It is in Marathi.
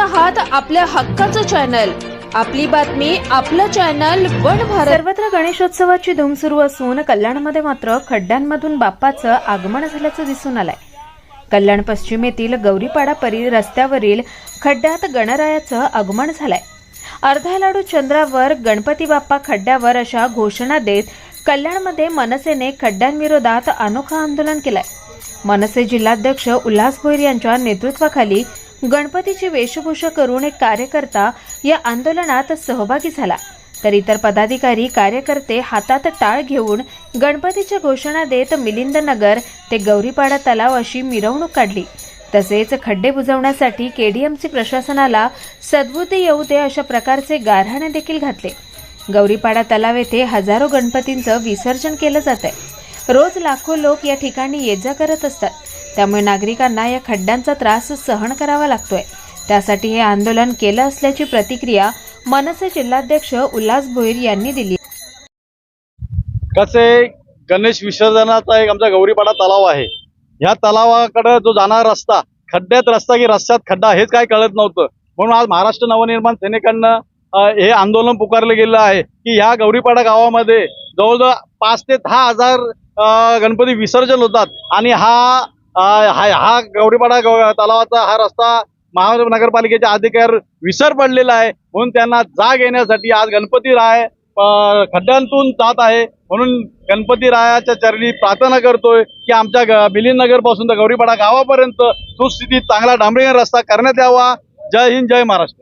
आहात आपल्या हक्काचं चॅनल आपली बातमी आपलं चॅनल वन भारत. सर्वत्र गणेशोत्सवाची धूम सुरू असून कल्याणमध्ये मात्र खड्ड्यांमधून बाप्पाचं आगमन झाल्याचं दिसून आलंय. कल्याण पश्चिमेतील गौरीपाडा परी रस्त्यावरील खड्ड्यात गणरायाचं आगमन झालंय. अर्धा लाडू चंद्रावर गणपती बाप्पा खड्ड्यावर अशा घोषणा देत कल्याणमध्ये मनसेने खड्ड्यांविरोधात अनोखा आंदोलन केलंय. मनसे जिल्हाध्यक्ष उल्हास भोईर यांच्या नेतृत्वाखाली गणपतीची वेशभूषा करून एक कार्यकर्ता या आंदोलनात सहभागी झाला. तर इतर पदाधिकारी कार्यकर्ते हातात टाळ घेऊन गणपतीच्या घोषणा देत मिलिंद नगर ते गौरीपाडा तलाव अशी मिरवणूक काढली. तसेच खड्डे बुजवण्यासाठी केडीएमसी प्रशासनाला सद्बुद्धी येऊ दे अशा प्रकारचे गारहाणे देखील घातले. गौरीपाडा तलाव येथे हजारो गणपतींचं विसर्जन केलं जात आहे रोज लाखो लोक या ठिकाणी ये जा करत असतात. त्यामुळे नागरिकांना या खड्ड्यांचा त्रास सहन करावा लागतोय. त्यासाठी हे आंदोलन केलं असल्याची प्रतिक्रिया मनसे जिल्हाध्यक्ष उल्हास भोईर यांनी दिली. कसे गणेश विसर्जनाचा एक आमचा गौरीपाडा तलाव आहे. ह्या तलावाकडे जो जाणारा रस्ता खड्ड्यात रस्ता की रस्त्यात खड्डा हेच काय कळत नव्हतं. म्हणून आज महाराष्ट्र नवनिर्माण सेनेकडनं हे आंदोलन पुकारलं गेलं आहे की ह्या गौरीपाडा गावामध्ये जवळजवळ पाच ते दहा हजार गणपती विसर्जन होतात. आणि हा हा गौरीपाडा तलावाचा हा रस्ता महानगरपालिकेच्या अधिकार विसर पडलेला आहे. म्हणून त्यांना जाग येण्यासाठी आज गणपती राय खड्ड्यांतून जात आहे. म्हणून गणपती रायाच्या चरणी प्रार्थना करतोय की आमच्या ग- मिलिंद नगरपासून तर गौरीपाडा गावापर्यंत सुस्थितीत चांगला डांबरीकरण रस्ता करण्यात यावा. जय हिंद जय महाराष्ट्र.